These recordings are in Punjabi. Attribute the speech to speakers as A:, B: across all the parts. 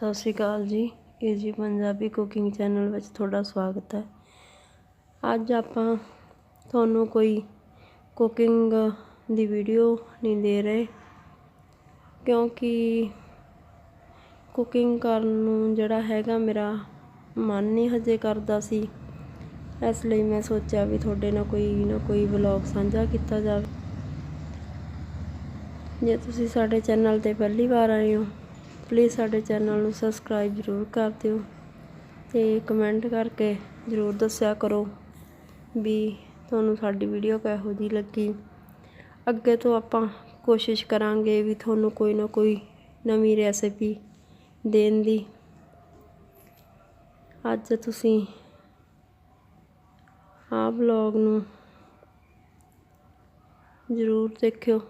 A: ਸਤਿ ਸ਼੍ਰੀ ਅਕਾਲ ਜੀ। ਈਜੀ ਪੰਜਾਬੀ ਕੁਕਿੰਗ ਚੈਨਲ ਵਿੱਚ ਤੁਹਾਡਾ ਸਵਾਗਤ ਹੈ। ਅੱਜ ਆਪਾਂ ਤੁਹਾਨੂੰ ਕੋਈ ਕੁਕਿੰਗ ਦੀ ਵੀਡੀਓ ਨਹੀਂ ਦੇ ਰਹੇ, ਕਿਉਂਕਿ ਕੁਕਿੰਗ ਕਰਨ ਨੂੰ ਜਿਹੜਾ ਹੈਗਾ ਮੇਰਾ ਮਨ ਨਹੀਂ ਹਜੇ ਕਰਦਾ ਸੀ। ਇਸ ਲਈ ਮੈਂ ਸੋਚਿਆ ਵੀ ਤੁਹਾਡੇ ਨਾਲ ਕੋਈ ਨਾ ਕੋਈ ਵਲੌਗ ਸਾਂਝਾ ਕੀਤਾ ਜਾਵੇ। ਜੇ ਤੁਸੀਂ ਸਾਡੇ ਚੈਨਲ ਤੇ ਪਹਿਲੀ ਵਾਰ ਆਏ ਹੋ ਪਲੀਜ਼ ਸਾਡੇ ਚੈਨਲ ਨੂੰ ਸਬਸਕ੍ਰਾਈਬ ਜ਼ਰੂਰ ਕਰ ਦਿਓ ਤੇ ਕਮੈਂਟ ਕਰਕੇ ਜ਼ਰੂਰ ਦੱਸਿਆ ਕਰੋ ਵੀ ਤੁਹਾਨੂੰ ਸਾਡੀ ਵੀਡੀਓ ਕਿਹੋ ਜਿਹੀ ਲੱਗੀ। ਅੱਗੇ ਤੋਂ ਆਪਾਂ ਕੋਸ਼ਿਸ਼ ਕਰਾਂਗੇ ਵੀ ਤੁਹਾਨੂੰ ਕੋਈ ਨਾ ਕੋਈ ਨਵੀਂ ਰੈਸਿਪੀ ਦੇਣ ਦੀ। ਅੱਜ ਤੁਸੀਂ ਆਹ ਵਲੌਗ ਨੂੰ ਜ਼ਰੂਰ ਦੇਖਿਓ।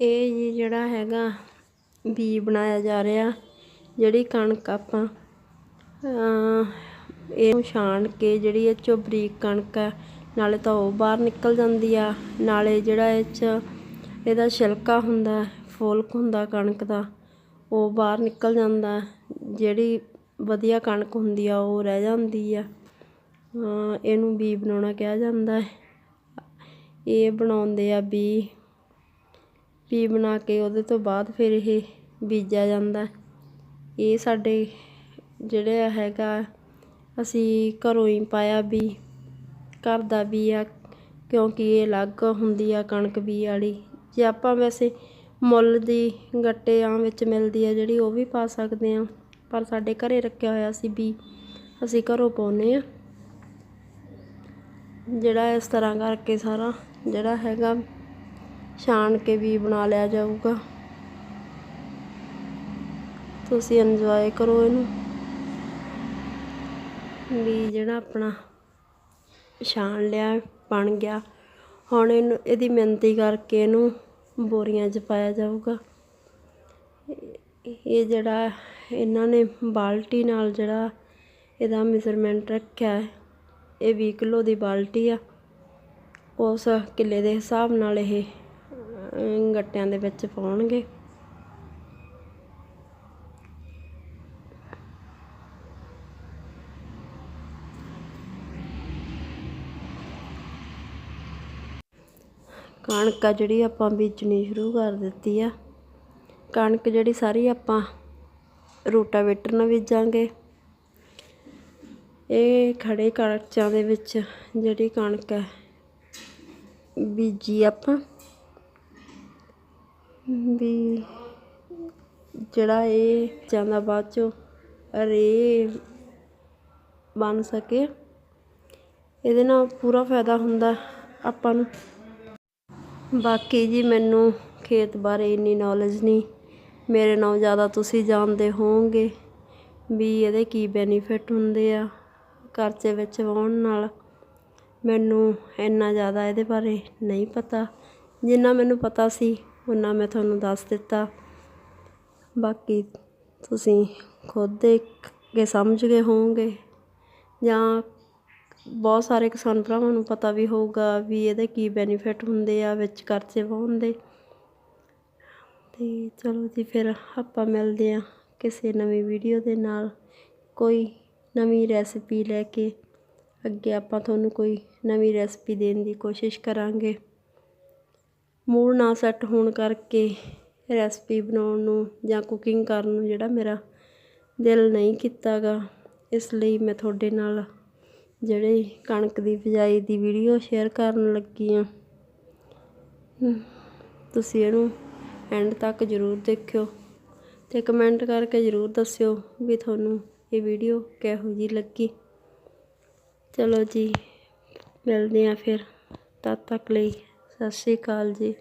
A: ਇਹ ਜੀ ਜਿਹੜਾ ਹੈਗਾ ਬੀ ਬਣਾਇਆ ਜਾ ਰਿਹਾ, ਜਿਹੜੀ ਕਣਕ ਆਪਾਂ ਇਹ ਛਾਣ ਕੇ ਜਿਹੜੀ ਇਹ ਚੋਂ ਬਰੀਕ ਕਣਕ ਹੈ, ਨਾਲੇ ਤਾਂ ਉਹ ਬਾਹਰ ਨਿਕਲ ਜਾਂਦੀ ਆ, ਨਾਲੇ ਜਿਹੜਾ ਇਹ 'ਚ ਇਹਦਾ ਛਿਲਕਾ ਹੁੰਦਾ, ਫੋਲਕ ਹੁੰਦਾ ਕਣਕ ਦਾ, ਉਹ ਬਾਹਰ ਨਿਕਲ ਜਾਂਦਾ, ਜਿਹੜੀ ਵਧੀਆ ਕਣਕ ਹੁੰਦੀ ਆ, ਉਹ ਰਹਿ ਜਾਂਦੀ ਆ। ਇਹਨੂੰ ਬੀ ਬਣਾਉਣਾ ਕਿਹਾ ਜਾਂਦਾ ਹੈ। ਇਹ ਬਣਾਉਂਦੇ ਆ ਬੀ। ਪੀ ਬਣਾ ਕੇ ਉਹਦੇ ਤੋਂ ਬਾਅਦ ਫਿਰ ਇਹ ਬੀਜਿਆ ਜਾਂਦਾ ਇਹ ਸਾਡੇ ਜਿਹੜਾ ਹੈਗਾ, ਅਸੀਂ ਘਰੋਂ ਹੀ ਪਾਇਆ ਵੀ, ਘਰ ਦਾ ਵੀ ਆ, ਕਿਉਂਕਿ ਇਹ ਅਲੱਗ ਹੁੰਦੀ ਆ ਕਣਕ ਵੀ ਵਾਲੀ। ਜੇ ਆਪਾਂ ਵੈਸੇ ਮੁੱਲ ਦੀ ਗੱਟੇ ਆਂ ਵਿੱਚ ਮਿਲਦੀ ਆ ਜਿਹੜੀ ਉਹ ਵੀ ਪਾ ਸਕਦੇ ਆ ਪਰ ਸਾਡੇ ਘਰੇ ਰੱਖਿਆ ਹੋਇਆ ਸੀ ਵੀ ਅਸੀਂ ਘਰੋਂ ਪਾਉਨੇ ਆ ਜਿਹੜਾ ਇਸ ਤਰ੍ਹਾਂ ਕਰਕੇ ਸਾਰਾ ਜਿਹੜਾ ਹੈਗਾ ਛਾਣ ਕੇ ਵੀ ਬਣਾ ਲਿਆ ਜਾਊਗਾ। ਤੁਸੀਂ ਇੰਜੋਏ ਕਰੋ ਇਹਨੂੰ। ਵੀ ਜਿਹੜਾ ਆਪਣਾ ਛਾਣ ਲਿਆ, ਬਣ ਗਿਆ। ਹੁਣ ਇਹਨੂੰ, ਇਹਦੀ ਮਿਹਨਤੀ ਕਰਕੇ ਇਹਨੂੰ ਬੋਰੀਆਂ 'ਚ ਪਾਇਆ ਜਾਊਗਾ। ਇਹ ਜਿਹੜਾ, ਇਹਨਾਂ ਨੇ ਬਾਲਟੀ ਨਾਲ ਜਿਹੜਾ ਇਹਦਾ ਮੈਜ਼ਰਮੈਂਟ ਰੱਖਿਆ ਹੈ, ਇਹ 20 ਕਿਲੋ ਦੀ ਬਾਲਟੀ ਆ। ਉਸ ਕਿੱਲੇ ਦੇ ਹਿਸਾਬ ਨਾਲ ਇਹ ਗੱਟਿਆਂ ਦੇ ਵਿੱਚ ਪਾਉਣਗੇ। ਕਣਕ ਆ ਜਿਹੜੀ ਆਪਾਂ ਬੀਜਣੀ ਸ਼ੁਰੂ ਕਰ ਦਿੱਤੀ ਆ। ਕਣਕ ਜਿਹੜੀ ਸਾਰੀ ਆਪਾਂ ਰੋਟਾਵੇਟਰ ਨਾਲ ਬੀਜਾਂਗੇ। ਇਹ ਖੜੇ ਕਣਕਾਂ ਦੇ ਵਿੱਚ ਜਿਹੜੀ ਕਣਕ ਹੈ ਬੀਜੀ ਆਪਾਂ। ਵੀ ਜਿਹੜਾ ਇਹ ਜਾਂਦਾ ਬਾਅਦ ਚੋਂ ਰੇ ਬਣ ਸਕੇ। ਇਹਦੇ ਨਾਲ ਪੂਰਾ ਫਾਇਦਾ ਹੁੰਦਾ ਆਪਾਂ ਨੂੰ। ਬਾਕੀ ਜੀ ਮੈਨੂੰ ਖੇਤ ਬਾਰੇ ਇੰਨੀ ਨੌਲੇਜ ਨਹੀਂ। ਮੇਰੇ ਨਾਲੋਂ ਜ਼ਿਆਦਾ ਤੁਸੀਂ ਜਾਣਦੇ ਹੋਵੋਗੇ ਵੀ ਇਹਦੇ ਕੀ ਬੈਨੀਫਿਟ ਹੁੰਦੇ ਆ ਕਰਜ਼ੇ ਵਿੱਚ ਵਾਉਣ ਨਾਲ। ਮੈਨੂੰ ਇੰਨਾ ਜ਼ਿਆਦਾ ਇਹਦੇ ਬਾਰੇ ਨਹੀਂ ਪਤਾ। ਜਿੰਨਾ ਮੈਨੂੰ ਪਤਾ ਸੀ ਉਹਨਾਂ ਮੈਂ ਤੁਹਾਨੂੰ ਦੱਸ ਦਿੱਤਾ। ਬਾਕੀ ਤੁਸੀਂ ਖੁਦ ਦੇਖ ਕੇ ਸਮਝ ਗਏ ਹੋਵੋਗੇ। ਜਾਂ ਬਹੁਤ ਸਾਰੇ ਕਿਸਾਨ ਭਰਾਵਾਂ ਨੂੰ ਪਤਾ ਵੀ ਹੋਊਗਾ ਵੀ ਇਹਦੇ ਕੀ ਬੈਨੀਫਿਟ ਹੁੰਦੇ ਆ, ਵਿੱਚ ਖਰਚੇ ਵਾਹੁਣ ਦੇ ਤੇ ਚਲੋ ਜੀ, ਫਿਰ ਆਪਾਂ ਮਿਲਦੇ ਆ ਕਿਸੇ ਨਵੀਂ ਵੀਡੀਓ ਦੇ ਨਾਲ। ਕੋਈ ਨਵੀਂ ਰੈਸਪੀ ਲੈ ਕੇ ਅੱਗੇ ਆਪਾਂ ਤੁਹਾਨੂੰ ਕੋਈ ਨਵੀਂ ਰੈਸਪੀ ਦੇਣ ਦੀ ਕੋਸ਼ਿਸ਼ ਕਰਾਂਗੇ। ਮੂਡ ਨਾ ਸੈੱਟ ਹੋਣ ਕਰਕੇ ਰੈਸਪੀ ਬਣਾਉਣ ਨੂੰ ਜਾਂ ਕੁਕਿੰਗ ਕਰਨ ਨੂੰ ਜਿਹੜਾ ਮੇਰਾ ਦਿਲ ਨਹੀਂ ਕੀਤਾਗਾ, ਇਸ ਲਈ ਮੈਂ ਤੁਹਾਡੇ ਨਾਲ ਜਿਹੜੇ ਕਣਕ ਦੀ ਬਿਜਾਈ ਦੀ ਵੀਡੀਓ ਸ਼ੇਅਰ ਕਰਨ ਲੱਗੀ ਆ ਤੁਸੀਂ ਇਹਨੂੰ ਐਂਡ ਤੱਕ ਜ਼ਰੂਰ ਦੇਖਿਓ ਤੇ ਕਮੈਂਟ ਕਰਕੇ ਜ਼ਰੂਰ ਦੱਸਿਓ ਵੀ ਤੁਹਾਨੂੰ ਇਹ ਵੀਡੀਓ ਕਿਹੋ ਜੀ ਲੱਗੀ। ਚਲੋ ਜੀ, ਮਿਲਦੇ ਆ ਫਿਰ ਤਦ ਤੱਕ ਲਈ। ਸਤਿ ਸ਼੍ਰੀ ਅਕਾਲ ਜੀ।